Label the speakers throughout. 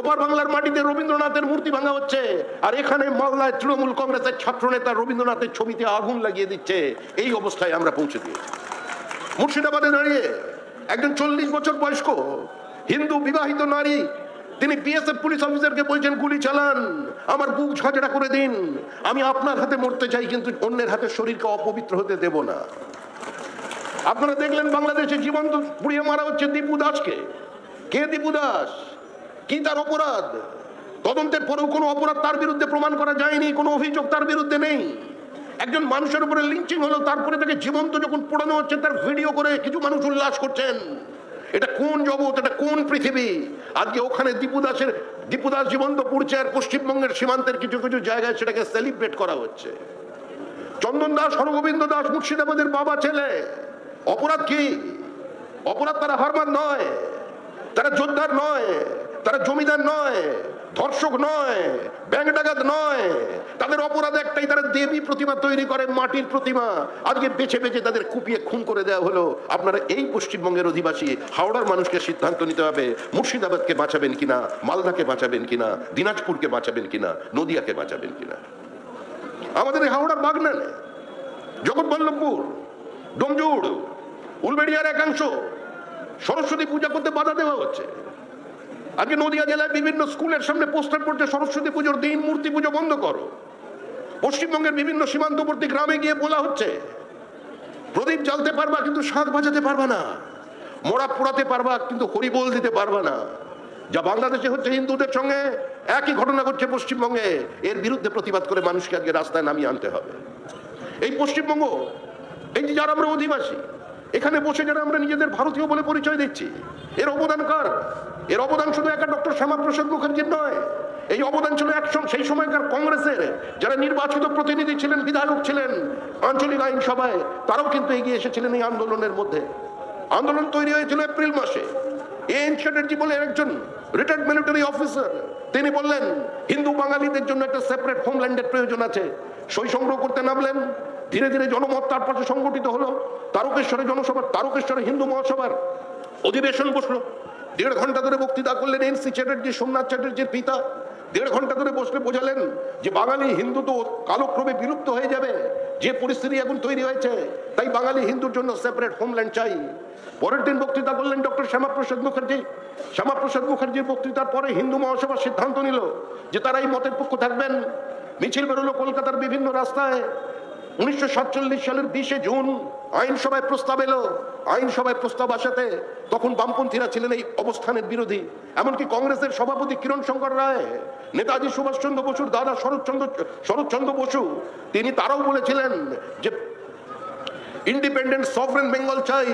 Speaker 1: ওপার বাংলার মাটিতে রবীন্দ্রনাথের মূর্তি ভাঙা হচ্ছে। আর এখানে মালদায় তৃণমূল কংগ্রেসের ছাত্রনেতা রবীন্দ্রনাথের ছবিতে আগুন লাগিয়ে দিচ্ছে। এই অবস্থায় আমরা পৌঁছে দিয়েছি। মুর্শিদাবাদে দাঁড়িয়ে একজন চল্লিশ বছর বয়স্ক, হিন্দু বিবাহিত নারী, তিনি বিএসএফ পুলিশ অফিসারকে বলছেন, গুলি চালান, আমার বুক ঝাঁঝরা করে দিন। আমি আপনার হাতে মরতে চাই, কিন্তু অন্যের হাতে শরীরকে অপবিত্র হতে দেব না। আপনারা দেখলেন বাংলাদেশে জীবন্ত পুড়িয়ে মারা হচ্ছে দীপু দাসকে। কে দীপু দাস? কি তার অপরাধ? তদন্তের পরেও কোনো অপরাধ তার বিরুদ্ধে প্রমাণ করা যায়নি, কোনো অভিযোগ তার বিরুদ্ধে নেই। একজন মানুষের উপরে লিঞ্চিং হলো, তারপরে তাকে জীবন্ত যখন পোড়ানো হচ্ছে, তার ভিডিও করে কিছু মানুষ উল্লাস করছেন। এটা কোন জগৎ? এটা কোন পৃথিবী? আজকে ওখানে দীপু দাসের, দীপু দাস জীবন্ত পুড়ছে আর পশ্চিমবঙ্গের সীমান্তের কিছু কিছু জায়গায় সেটাকে সেলিব্রেট করা হচ্ছে। চন্দন দাস, হরগোবিন্দ দাস, মুর্শিদাবাদের বাবা ছেলে। অপরাধ কি? অপরাধ তারা হারমান নয়, তারা যোদ্ধার নয়। তারা জমিদার নয়, ধর্ষক নয় ব্যাংক ডাকাত নয়। তাদের অপরাধ একটাই, তারা দেবী প্রতিমা তৈরি করে মাটির প্রতিমা। আজকে বেছে বেছে তাদের কুপিয়ে খুন করে দেওয়া হলো। আপনারা এই পশ্চিমবঙ্গের অধিবাসী, হাওড়ার মানুষকে সিদ্ধান্ত নিতে হবে, মুর্শিদাবাদকে বাঁচাবেন কিনা, মালদাকে বাঁচাবেন কিনা, দিনাজপুরকে বাঁচাবেন কিনা, নদিয়াকে বাঁচাবেন কিনা। আমাদের এই হাওড়ার বাগনানে, জগৎবল্লভপুর, ডোমজুড়, উলবেড়িয়ার একাংশ, সরস্বতী পূজা করতে বাধা দেওয়া হচ্ছে। আজকে নদিয়া জেলায় বিভিন্ন স্কুলের সামনে পোস্টার পড়ছে সরস্বতী পুজোর দিন, মূর্তি পুজো বন্ধ করো। পশ্চিমবঙ্গের বিভিন্ন সীমান্তবর্তী গ্রামে গিয়ে বলা হচ্ছে, প্রদীপ জ্বালতে পারবা কিন্তু শাঁখ বাজাতে পারবা না, মোড়া পোড়াতে পারবা কিন্তু হরিবোল দিতে পারবা না। যা বাংলাদেশে হচ্ছে হিন্দুদের সঙ্গে একই ঘটনা ঘটছে পশ্চিমবঙ্গে, এর বিরুদ্ধে প্রতিবাদ করে মানুষকে আজকে রাস্তায় নামিয়ে আনতে হবে। এই পশ্চিমবঙ্গ, এই যে যারা আমরা অধিবাসী, এখানে বসে যারা আমরা নিজেদের ভারতীয় বলে পরিচয় দিচ্ছি, এর অবদান কার? এর অবদান শুধু একা ডক্টর শ্যামাপ্রসাদ মুখার্জির নয়। এই অবদান ছিল একসঙ্গ সেই সময়কার কংগ্রেসের। যারা নির্বাচিত প্রতিনিধি ছিলেন, বিধায়ক ছিলেন, আঞ্চলিক আইনসভায় তারাও কিন্তু এগিয়ে এসেছিলেন এই আন্দোলনের মধ্যে। আন্দোলন তৈরি হয়েছিল এপ্রিল মাসে। এন চ্যাটার্জি বলে একজন রিটায়ার্ড মিলিটারি অফিসার তিনি বললেন, হিন্দু বাঙালিদের জন্য একটা সেপারেট হোমল্যান্ডের প্রয়োজন আছে। সই সংগ্রহ করতে নামলেন, ধীরে ধীরে জনমত তার পাশে সংগঠিত হলো। তারকেশ্বরে জনসভার, তারকেশ্বরে হিন্দু মহাসভার অধিবেশন বসল। দেড় ঘণ্টা ধরে বক্তৃতা করলেন এনসি চ্যাটার্জি, সোমনাথ চ্যাটার্জির পিতা। দেড় ঘণ্টা ধরে বসলে বোঝালেন যে বাঙালি হিন্দু তো কালক্রমে বিলুপ্ত হয়ে যাবে। যে পরিস্থিতি এখন তৈরি হয়েছে, তাই বাঙালি হিন্দুর জন্য সেপারেট হোমল্যান্ড চাই। পরের দিন বক্তৃতা করলেন ডক্টর শ্যামাপ্রসাদ মুখার্জি। শ্যামাপ্রসাদ মুখার্জির বক্তৃতার পরে হিন্দু মহাসভা সিদ্ধান্ত নিল যে তারা এই মতের পক্ষ থাকবেন। মিছিল বেরোলো কলকাতার বিভিন্ন রাস্তায়। উনিশশো সাতচল্লিশ সালের বিশে জুন আইনসভায় প্রস্তাব এলো আইনসভায় প্রস্তাব আসাতে তখন বামপন্থীরা ছিলেন এই অবস্থানের বিরোধী। এমনকি কংগ্রেসের সভাপতি কিরণ শঙ্কর রায়, নেতাজি সুভাষচন্দ্র বসুর দাদা শরৎচন্দ্র শরৎচন্দ্র বসু, তিনি তারাও বলেছিলেন যে ইন্ডিপেন্ডেন্ট সফরেন বেঙ্গল চাই,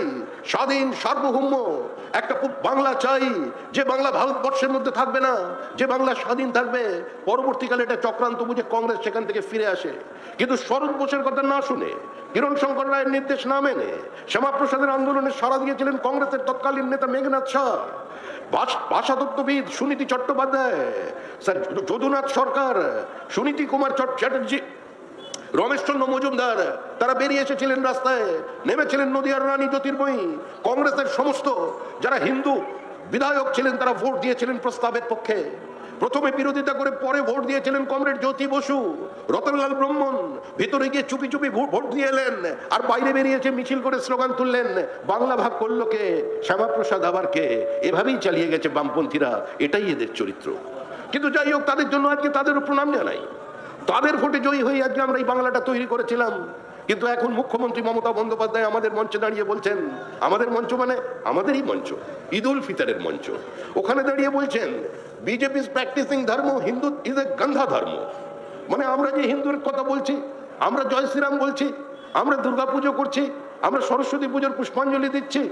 Speaker 1: স্বাধীন সার্বভৌম, একটা বাংলা চাই, যে বাংলা ভারতবর্ষের মধ্যে থাকবে না, যে বাংলা স্বাধীন থাকবে, পরবর্তীকালে এটা চক্রান্ত বুঝে কংগ্রেস সেখান থেকে ফিরে আসে। কিন্তু শরৎ বোসের কথা না শুনে, কিরণ শঙ্কর রায়ের নির্দেশ না মেনে, শ্যামাপ্রসাদের আন্দোলনে সাড়া দিয়েছিলেন কংগ্রেসের তৎকালীন নেতা মেঘনাথ শাহ। ভাষ- ভাষাতত্ত্ববিদ সুনীতি চট্টোপাধ্যায়, স্যার যদুনাথ সরকার, সুনীতি কুমার চ্যাটার্জি রমেশচন্দ্র মজুমদার, তারা বেরিয়ে এসেছিলেন রাস্তায়, নেমেছিলেন নদিয়ার রানী জ্যোতির্ময়ী, কংগ্রেসের সমস্ত যারা হিন্দু বিধায়ক ছিলেন, তারা ভোট দিয়েছিলেন প্রস্তাবের পক্ষে। প্রথমে বিরোধিতা করে পরে ভোট দিয়েছিলেন কমরেড জ্যোতি বসু, রতনলাল ব্রহ্মণ, ভিতরে গিয়ে চুপি চুপি ভোট দিয়ে এলেন, আর বাইরে বেরিয়েছে মিছিল করে স্লোগান তুললেন, বাংলা ভাগ করল কে, শ্যামাপ্রসাদ আবার কে? এভাবেই চালিয়ে গেছে বামপন্থীরা, এটাই এদের চরিত্র। কিন্তু যাই হোক, তাদের জন্য আজকে তাদেরও প্রণাম জানাই। তাদের ভোটে জয়ী হয়ে আজকে আমরা এই বাংলাটা তৈরি করেছিলাম। কিন্তু এখন মুখ্যমন্ত্রী মমতা বন্দ্যোপাধ্যায় আমাদের মঞ্চে দাঁড়িয়ে বলছেন, আমাদের মঞ্চ মানে আমাদেরই মঞ্চ, ঈদ উল ফিতরের মঞ্চ। ওখানে দাঁড়িয়ে বলছেন বিজেপি প্র্যাকটিসিং ধর্ম, হিন্দু ইজ এ গন্ধা ধর্ম। মানে আমরা যে হিন্দুর কথা বলছি, আমরা জয় শ্রীরাম বলছি, আমরা দুর্গাপুজো করছি আমরা সরস্বতী পুজোর পুষ্পাঞ্জলি দিচ্ছি,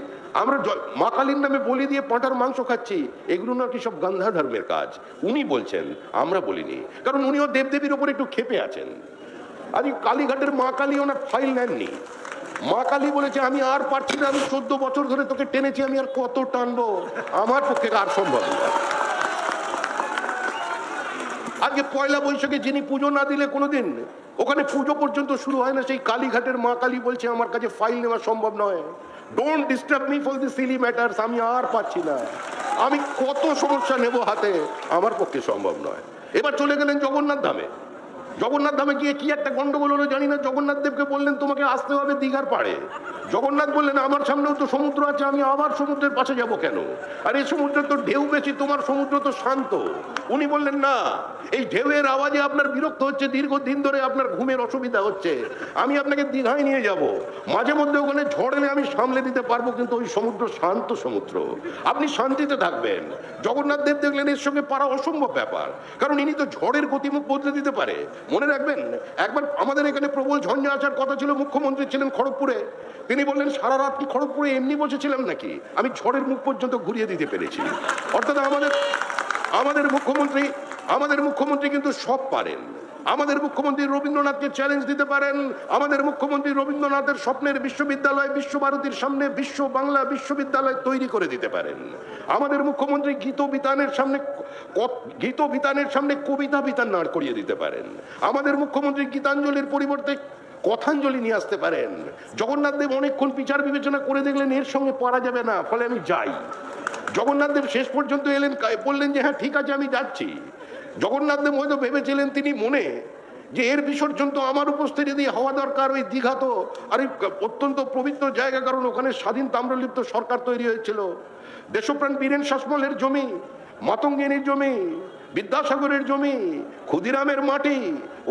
Speaker 1: আমরা মা কালীর নামে বলি দিয়ে পাঁটার মাংস খাচ্ছি, এগুলো নাকি সব গান্ধা ধর্মের কাজ। উনি বলছেন, আমরা বলিনি, কারণ উনিও দেবদেবীর ওপর একটু ক্ষেপে আছেন। আজ কালীঘাটের মা কালী ওনার ফাইল নেননি। মা কালী বলেছে, আমি আর পারছি না, আমি চোদ্দ বছর ধরে তোকে টেনেছি, আমি আর কত টানবো? আমার পক্ষে আর সম্ভব না। আজকে পয়লা বৈশাখে যিনি পুজো না দিলে কোনোদিন ওখানে পুজো পর্যন্ত শুরু হয় না, সেই কালীঘাটের মা কালী বলছে, আমার কাছে ফাইল নেওয়া সম্ভব নয়। Don't disturb me for the silly matters আমি আর পাচ্ছি না। আমি কত সমস্যা নেব হাতে, আমার পক্ষে সম্ভব নয়। এবার চলে গেলেন জগন্নাথ ধামে। জগন্নাথ ধামে গিয়ে কি একটা গন্ডগোল হলো জানি না, জগন্নাথ দেবকে বললেন, তোমাকে আসতে হবে দীঘার পাড়ে। জগন্নাথ বললেন, আমার সামনেও তো সমুদ্র আছে, আমি আবার সমুদ্রের পাশে যাব কেন? আর এই সমুদ্রের তো ঢেউ বেশি, তোমার সমুদ্র তো শান্ত। উনি বললেন, না, এই ঢেউয়ের আওয়াজে আপনার বিরক্ত হচ্ছে, দীর্ঘদিন ধরে আপনার ঘুমের অসুবিধা হচ্ছে। আমি আপনাকে দীঘায় নিয়ে যাব। মাঝে মধ্যে ওখানে ঝড় এলে আমি সামলে দিতে পারব, কিন্তু ওই সমুদ্র শান্ত সমুদ্র। আপনি শান্তিতে থাকবেন। জগন্নাথ দেব দেখলেন এর সঙ্গে পারা অসম্ভব ব্যাপার। কারণ ইনি তো ঝড়ের গতিমুখ বদলে দিতে পারে। মনে রাখবেন, একবার আমাদের এখানে প্রবল ঝঞ্ঝা আসার কথা ছিল, মুখ্যমন্ত্রী ছিলেন খড়গপুরে। তিনি বললেন, সারা রাত কি খড়গপুরে এমনি বসেছিলাম নাকি? আমি ঝড়ের মুখ পর্যন্ত ঘুরিয়ে দিতে পেরেছি। অর্থাৎ আমাদের আমাদের মুখ্যমন্ত্রী আমাদের মুখ্যমন্ত্রী কিন্তু সব পারেন। আমাদের মুখ্যমন্ত্রী রবীন্দ্রনাথকে চ্যালেঞ্জ দিতে পারেন। আমাদের মুখ্যমন্ত্রী রবীন্দ্রনাথের স্বপ্নের বিশ্ববিদ্যালয় বিশ্বভারতীর সামনে বিশ্ব বাংলা বিশ্ববিদ্যালয় তৈরি করে দিতে পারেন। আমাদের মুখ্যমন্ত্রী গীত বিতানের সামনে গীত বিতানের সামনে কবিতা বিতান দাঁড় করিয়ে দিতে পারেন। আমাদের মুখ্যমন্ত্রী গীতাঞ্জলির পরিবর্তে কথাঞ্জলি নিয়ে আসতে পারেন। জগন্নাথ দেব অনেকক্ষণ বিচার বিবেচনা করে দেখলেন এর সঙ্গে পারা যাবে না, ফলে আমি যাই। জগন্নাথ দেব শেষ পর্যন্ত এলেন বললেন যে হ্যাঁ ঠিক আছে, আমি যাচ্ছি। জগন্নাথ দেব হয়তো ভেবেছিলেন তিনি মনে যে, এর বিসর্জন তো আমার উপস্থিতি দিয়ে হওয়া দরকার, ওই দীঘা তো আর অত্যন্ত পবিত্র জায়গা, কারণ ওখানে স্বাধীন তাম্রলিপ্ত সরকার তৈরি হয়েছিল। দেশপ্রাণ বীরেন শাসমলের জমি, মাতঙ্গিনীর জমি, বিদ্যাসাগরের জমি, ক্ষুদিরামের মাটি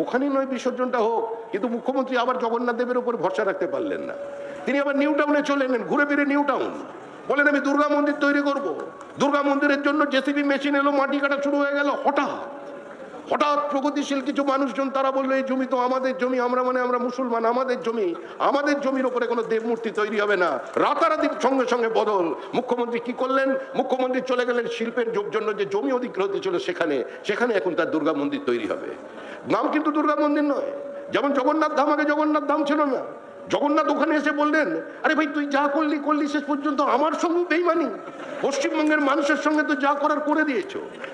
Speaker 1: ওখানে নয় বিসর্জনটা হোক। কিন্তু মুখ্যমন্ত্রী আবার জগন্নাথ দেবের উপর ভরসা রাখতে পারলেন না। তিনি আবার নিউ টাউনে চলে এলেন, ঘুরে ফিরে নিউ টাউন। বলেন, আমি দুর্গা মন্দির তৈরি করব। দুর্গা মন্দিরের জন্য জেসিবি মেশিন এলো, মাটি কাটা শুরু হয়ে গেল, হঠাৎ। হঠাৎ প্রগতিশীল কিছু মানুষজন, তারা বলল, এই জমি তো আমাদের জমি, আমরা মানে আমরা মুসলমান, আমাদের জমি, আমাদের জমির ওপরে কোনো দেবমূর্তি তৈরি হবে না। রাতারাতি সঙ্গে সঙ্গে বদল। মুখ্যমন্ত্রী কি করলেন? মুখ্যমন্ত্রী চলে গেলেন শিল্পের জন্য যে জমি অধিগ্রহণ ছিল সেখানে। সেখানে এখন তার দুর্গা মন্দির তৈরি হবে। নাম কিন্তু দুর্গা মন্দির নয়। যেমন জগন্নাথ ধাম, আগে জগন্নাথ ধাম ছিল না। জগন্নাথ ওখানে এসে বললেন, আরে ভাই, তুই যা করলি করলি, শেষ পর্যন্ত আমার সঙ্গে বেইমানি। পশ্চিমবঙ্গের মানুষের সঙ্গে তো যা করার করে দিয়েছ।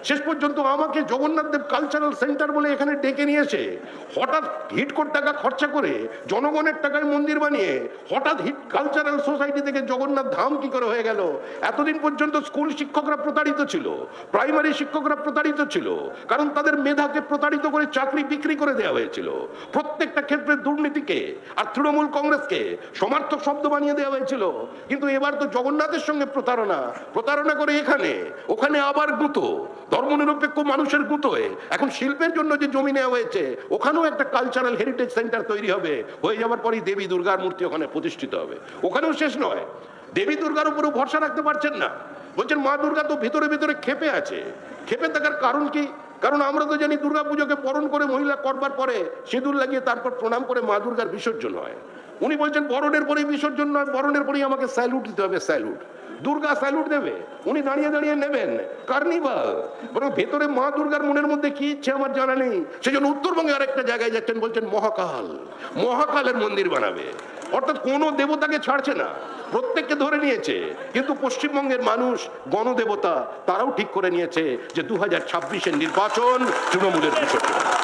Speaker 1: শেষ পর্যন্ত আমাকে জগন্নাথ দেব কালচারাল সেন্টার বলে এখানে ডেকে নিয়েছে। হঠাৎ হিট কোট টাকা খরচা করে জনগণের টাকায় মন্দির বানিয়ে হঠাৎ হিট কালচারাল সোসাইটি থেকে জগন্নাথ ধাম কি করে হয়ে গেল? এতদিন পর্যন্ত স্কুল শিক্ষকরা প্রতারিত ছিল প্রাইমারি শিক্ষকরা প্রতারিত ছিল, কারণ তাদের মেধাকে প্রতারিত করে চাকরি বিক্রি করে দেওয়া হয়েছিল। প্রত্যেকটা ক্ষেত্রে দুর্নীতিকে আর তৃণমূল কংগ্রেসকে। সমার্থক শব্দ বানিয়ে দেওয়া হয়েছিল। কিন্তু এবার তো জগন্নাথের সঙ্গে প্রতারণা। প্রতারণা করে এখানে। ওখানে আবার গুঁতো। ধর্মনিরপেক্ষ মানুষের গুঁতোয়। এখন শিল্পের জন্য যে জমি নেওয়া হয়েছে, ওখানেও একটা কালচারাল হেরিটেজ সেন্টার তৈরি হবে। হয়ে যাওয়ার পরেই দেবী দুর্গার মূর্তি ওখানে প্রতিষ্ঠিত হবে। ওখানেও শেষ নয়। দেবী দুর্গার উপরেও ভরসা রাখতে পারছেন না। বলছেন, মা দুর্গা তো ভিতরে ভিতরে খেপে আছে। খেপে থাকার কারণ কি? কারণ আমরা তো জানি দুর্গা পুজোকে বরণ করে মহিলা করবার পরে সিঁদুর লাগিয়ে তারপর প্রণাম করে মা দুর্গার বিসর্জন হয়। উনি বলছেন, বরণের পরেই বিসর্জন নয়, বরণের পরেই আমাকে স্যালুট দিতে হবে, স্যালুট। দুর্গা স্যালুট দেবে। উনি দাঁড়িয়ে দাঁড়িয়ে নেবেন। কার্নিভাল। বরং ভেতরে মা দুর্গার মনের মধ্যে কি ইচ্ছে আমার জানা নেই। সেজন্য উত্তরবঙ্গে আরেকটা জায়গায় যাচ্ছেন, বলছেন, মহাকাল। মহাকালের মন্দির বানাবে। অর্থাৎ কোনো দেবতাকে ছাড়ছে না। প্রত্যেককে ধরে নিয়েছে। কিন্তু পশ্চিমবঙ্গের মানুষ, গণদেবতা, তারাও ঠিক করে নিয়েছে যে দু হাজার নির্বাচন তৃণমূলের বিসর্জন।